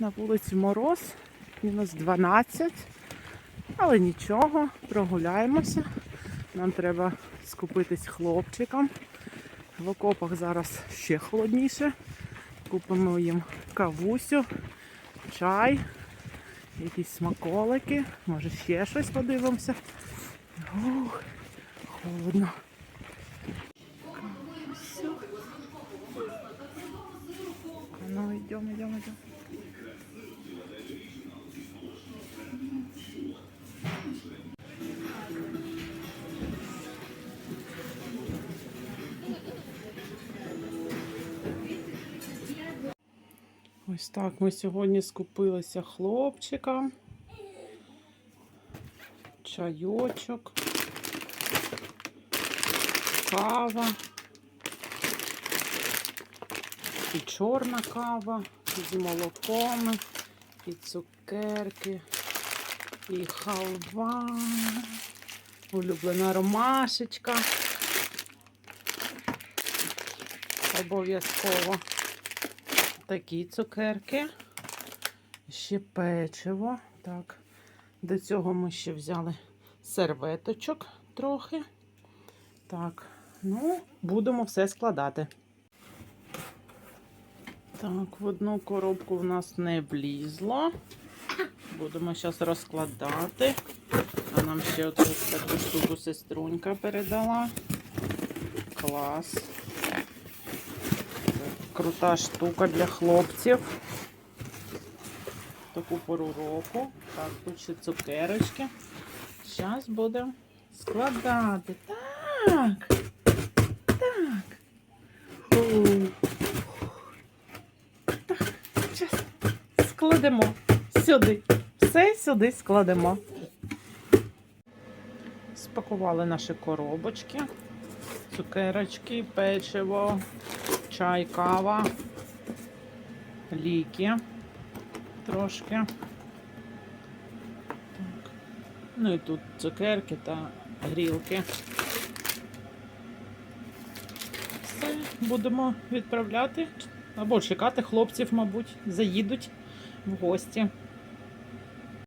На вулиці мороз, мінус 12. Але нічого, прогуляємося. Нам треба скупитись хлопчикам. В окопах зараз ще холодніше. Купимо їм кавусю, чай, якісь смаколики, може ще щось подивимося. Ух, холодно. Ну, йдемо, йдемо, йдемо. Ось так ми сьогодні скупилися хлопчикам. Чайочок, кава. І чорна кава з молоком, і цукерки, і халва, улюблена ромашечка. Обов'язково такі цукерки. Ще печиво. Так. До цього ми ще взяли серветочок трохи. Так, ну, будемо все складати. Так, в одну коробку в нас не влізло. Будемо зараз розкладати. А нам ще от таку штуку сеструнька передала. Клас. Крута штука для хлопців. Таку пору року. Так, тут ще цукерочки. Зараз будемо складати. Так. Так. Так, зараз складемо сюди. Все сюди складемо. Спакували наші коробочки. Цукерочки, печиво, чай, кава, ліки трошки. Так. Ну і тут цукерки та грілки. Все, будемо відправляти або чекати хлопців, мабуть, заїдуть в гості.